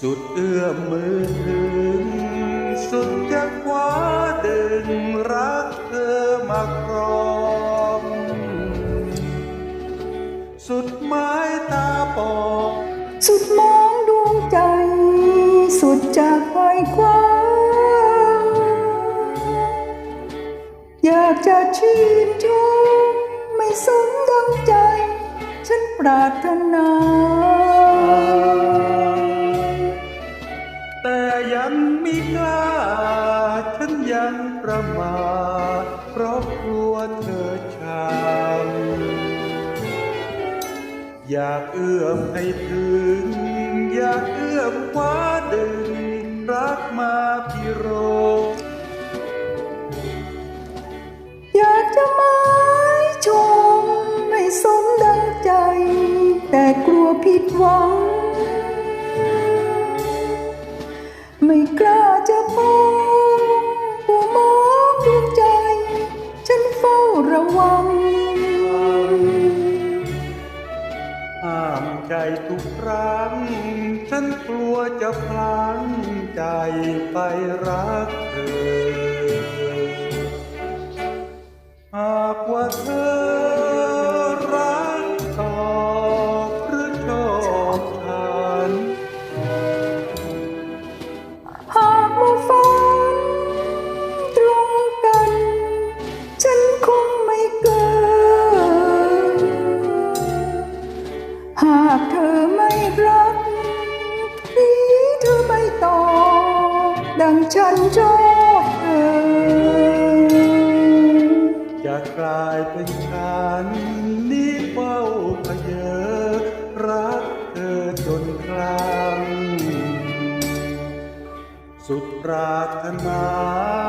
สุดเอื้อมมือถึงสุดจะคว้าดึงรักเธอมาครองสุดไม้ตาปอกสุดมองดวงใจ สุดจากไฟคว้าอยากจะชื่นชมไม่สมดังใจ ฉันปรารถนา ยังไม่กล้า ฉันยังประมาทเพราะกลัวเธอช้ำอยากเอื้อมให้ถึง อยากเอื้อมคว้าดึง รักมาพิโรอยากจะหมาชมไม่สมดังใจแต่ ไม่กล้าจะมองหัวหมองดวงใจ ฉันเฝ้าระวัง ห้ามใจทุกครั้ง ฉันกลัวจะพลั้งใจไปรักากเธอไม่รักหรือเธอไม่ตอบดังฉันชอบเธอ จะกลายเป็นฉันนี้เฝ้าพเยอรักเธอจนครั้งสุดปรารถนา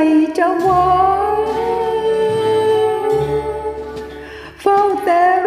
สุดใจจะหวังเฝ้าแต่ร